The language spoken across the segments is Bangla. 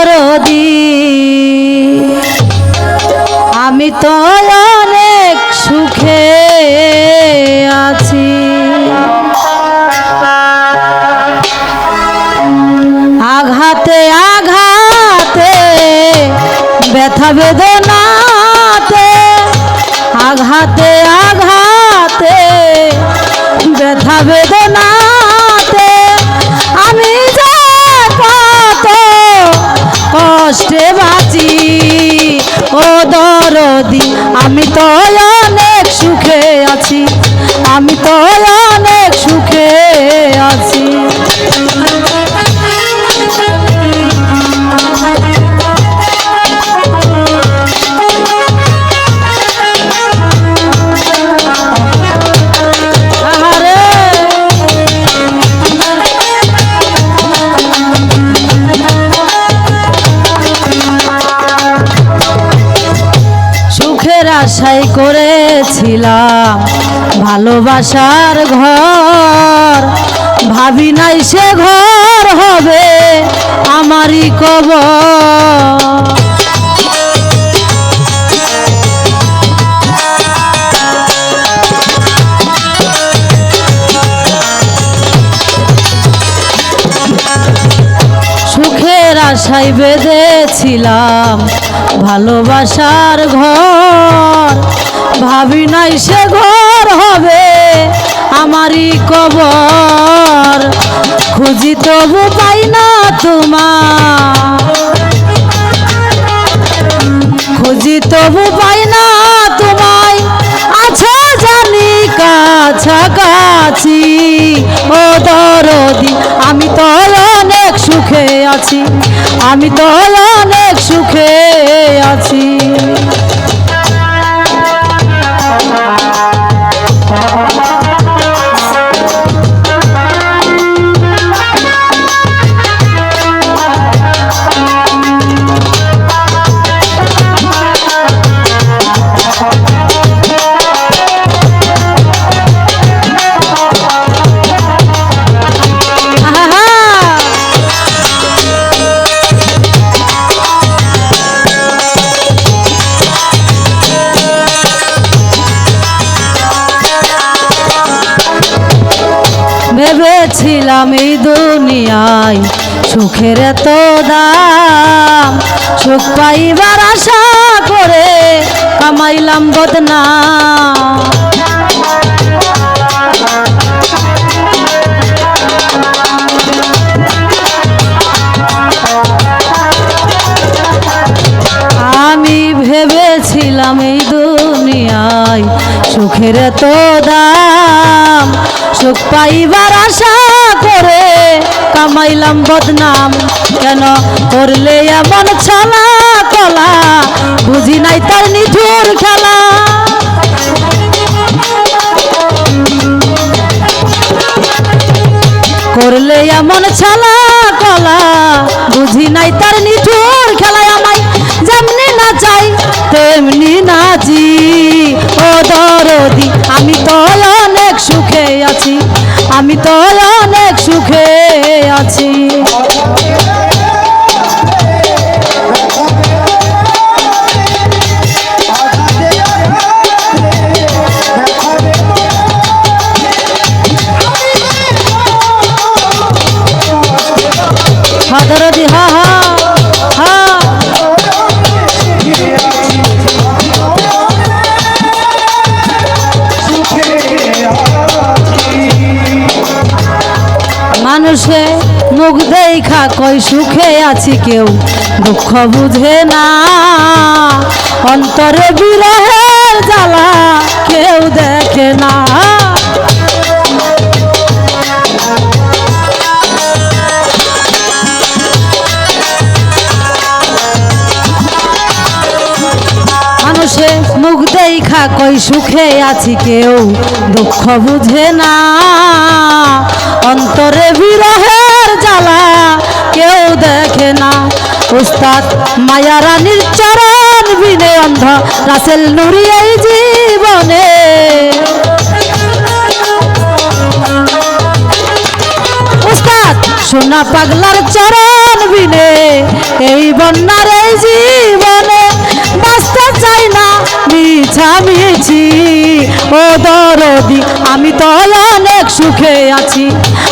দরদি। আমি তো অনেক সুখে আছি। আঘাতে আঘাতে ব্যথা বেদনাতে। আঘাতে আঘাতে ব্যথা বেদনা দরদি আমি তো আশাই করেছিলাম। ভালোবাসার ঘর ভাবি নাই সে ঘর হবে আমারই কবর। সুখের আশায় বেঁধেছিলাম। ভালোবাসার ঘর। ভাবি নাই সে ঘর হবে আমারই কবর। খুঁজি তবু পাই না তোমার। খুঁজি তবু পাই না তোমায়। আছো জানি কাছাকাছি। ও দরদি, আমি তো অনেক সুখে আছি। আমি তো অনেক আছি এই দুনিয়ায় সুখের এত দাম। সুখ পাইবার আশা করে কামাইলাম বদনাম। সুখের তো দাম। সুখ পাইবার আশা করে কামাইলাম বদনাম। কেন করলে এমন ছলা কলা? বুঝি নাই তার নিঠুর খেলা। করলে এমন ছলা কলা? বুঝি নাই তার নিঠুর খেলায় আমায়। যেমনি না চাই, তেমনি আমি তো অনেক সুখে আছি। দেখা কই সুখে আছি কেউ? দুঃখ বুঝে না। অন্তরে বিরহের জ্বালা কেউ দেখে না। মুখ দেখা কই সুখে আছি কেউ? দুঃখ বুঝে না। অন্তরে বিরহের জ্বালা কেউ দেখে না। উস্তাদ মায়া রানীর চরণ বিনে অন্ধ। রাসেল নুরি এই জীবনে। উস্তাদ, সোনা পাগলার চরণ বিনে। এই বন্যার এই জীবনে বাঁচতে চাই না। মিছে মিছামিছি ও দরদি, আমি তো অনেক সুখে আছি।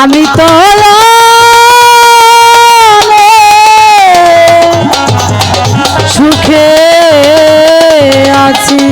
আমি তো সুখে আছি।